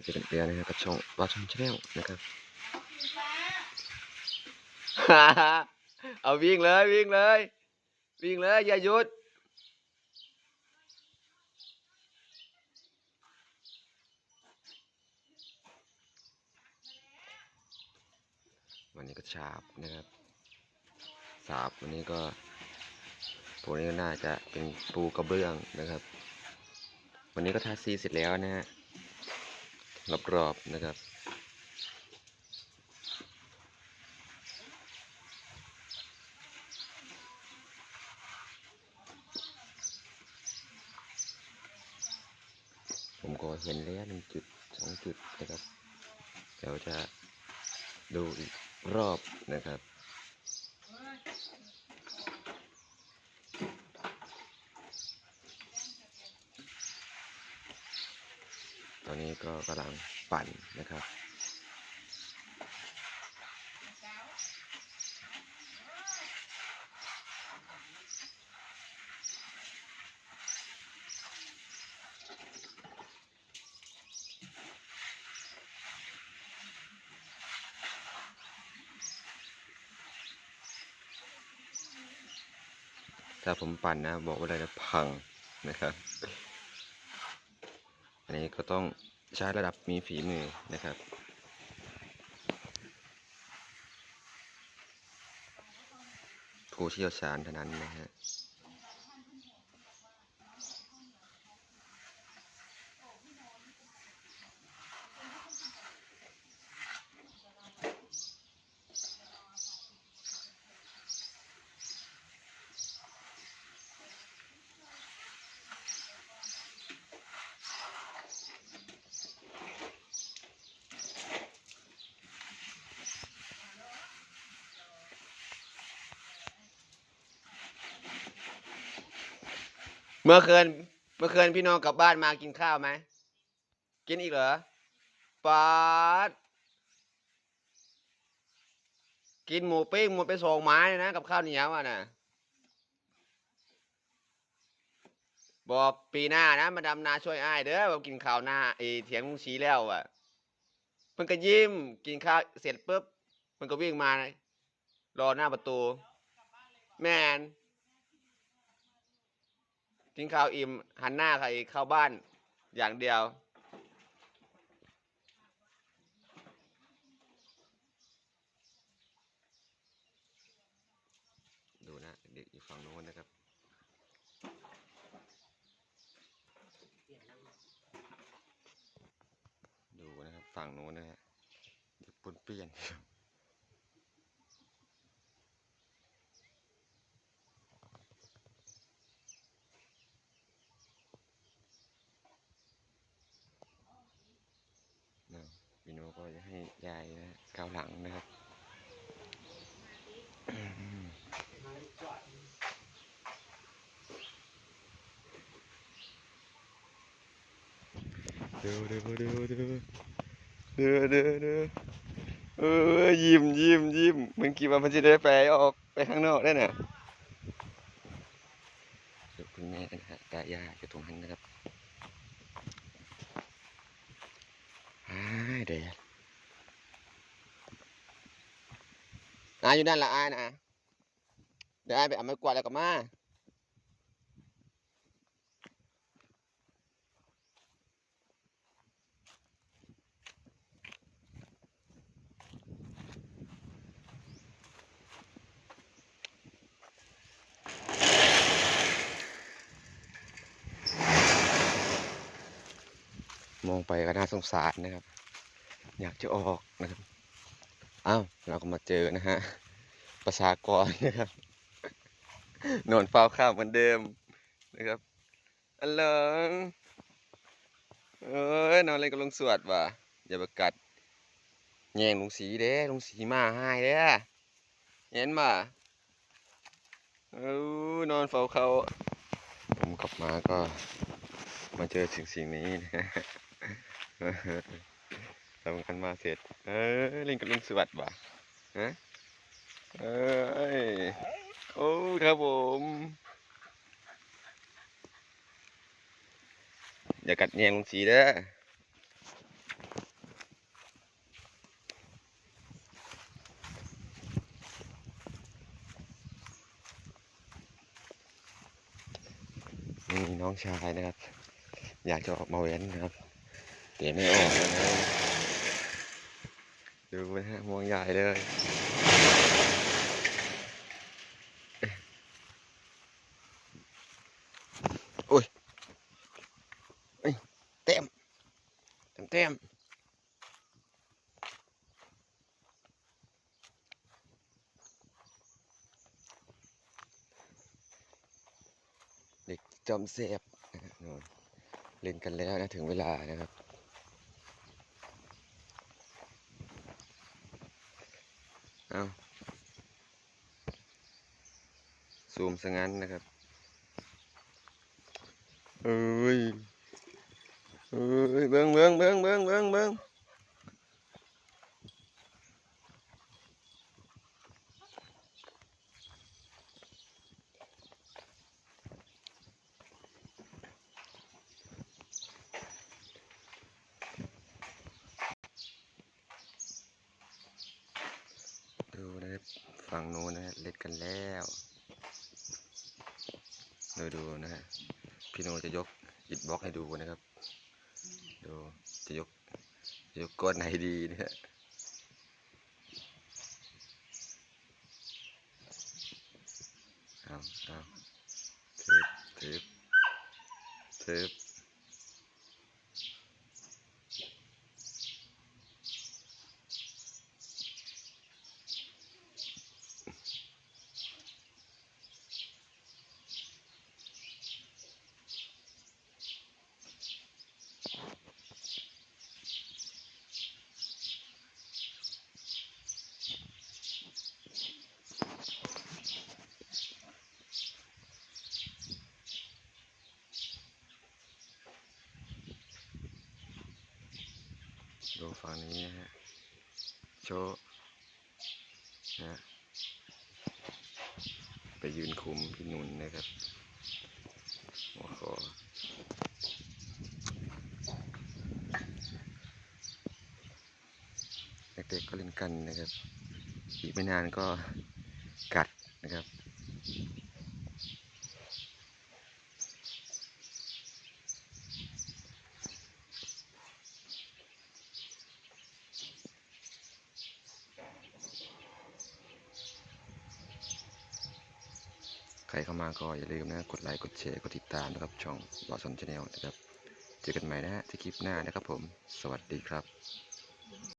มาเจอกันอีกแล้วนะครับกับช่องว่าช่องชาแนลนะครับเอาวิ่งเลยวิ่งเลย วิ่งเลยอย่าหยุดวันนี้ก็ฉาบนะครับสาบวันนี้ก็พวกนี้ก็น่าจะเป็นปูกระเบื้องนะครับ วันนี้ก็ทาสีเสร็จแล้วนะฮะ รอบๆนะครับผมก็เห็นแล้วหนึ่งจุดสองจุดนะครับ เดี๋ยวจะดูอีกรอบนะครับ ตอนนี้ กำลังปั่นนะครับถ้าผมปั่นนะบอกว่าอะไรนะพังนะครับ อันนี้ก็ต้อง ใช้ระดับมีฝีมือนะครับ ผู้เชี่ยวชาญเท่านั้นนะฮะ เมื่อคืนเมื่อคืนพี่น้องกลับบ้านมากินข้าวไหม กินอีกเหรอปาดกินหมูปิ้งหมดไปสองไม้เลยนะกับข้าวเหนียวอะนะบอกปีหน้านะ มาดำนาช่วยอ้ายเด้อว่ากินข้าวหน้าไอเถียงลุงชี้แล้วอะเพิ่นก็ยิ้มกินข้าวเสร็จปุ๊บเพิ่นก็วิ่งมา รอหน้าประตู แม่น กินข้าวอิ่มหันหน้าใครเข้าบ้านอย่างเดียวดูนะเด็กอยู่ฝั่งโน้นนะครับ ดูนะครับฝั่งโน้นนะฮะเด็กปนเปี้ยนครับ วิโนก็จะให้ยายนะกาวหลังนะครับเดือเดือเดือเดือเดือเดือเดอเออยิ้มยิ้มยิ้มเมันกี่วันมันจะได้แปลออกไปข้างนอกได้น่ะคุณแม่นะฮะกายาอยู่ตรงหันนะครับ เดี๋ยวอาอยู่นั่นละอายนะเดี๋ยวอายไปเอาไม้กวาดแล้วก็มามองไปก็น่าสงสารนะครับ อยากจะออกนะครับอ้าวเราก็มาเจอนะฮะประชากรนะครับนอนเฝ้าข้าวเหมือนเดิมนะครับอัลโหลเอ้ยนอนเล่นกับลุงสวดว่ะอย่าไปกัดแย่งลุงสีเด้ลุงสีมาให้เด้เห็นมาเอ้นอนเฝ้าเขาผมกลับมาก็มาเจอสิ่งสิ่งนี้นะ สำคัญมาเสร็จ เออเล่นกับลุงสวัสดิ์บ่ะฮะเออโอ้ครับผม อย่ากัดแยงลุงสีเด้อนี่น้องชายนะครับ อยากจะออกมาเว้นนะครับ เดี๋ยวไม่ออกนะ นะฮะมองใหญ่เลยโอ้ยเต็มเต็มเต็มเด็กจอมเสพนะฮะเล่นกันแล้วนะถึงเวลานะครับ เอาซูมซะงั้นนะครับ เอ้ยเอ้ยเบิ้งเบิ้งเบิ้งเบิ้งเบิ้งเบิ้งดูนะครับ ฝั่งโน้นนะฮะเล่นกันแล้วดูดูนะฮะพี่โนจะยกอิดบล็อกให้ดูนะครับ ดูจะยกจะยกก้อนไหนดีนะฮะเอาเอาทึบทึบทึบ ดูฝั่งนี้นะฮะ โชว์นะฮะไปยืนคุมพี่นุ่นนะครับโอ้โหเด็กๆก็เล่นกันนะครับ อีกไม่นานก็กัดนะครับ ใครเข้ามาก็อย่าลืมนะกดไลค์กดแชร์กดติดตามนะครับช่องบอสนชาแนลนะครับ เจอกันใหม่นะฮะที่คลิปหน้านะครับผม สวัสดีครับ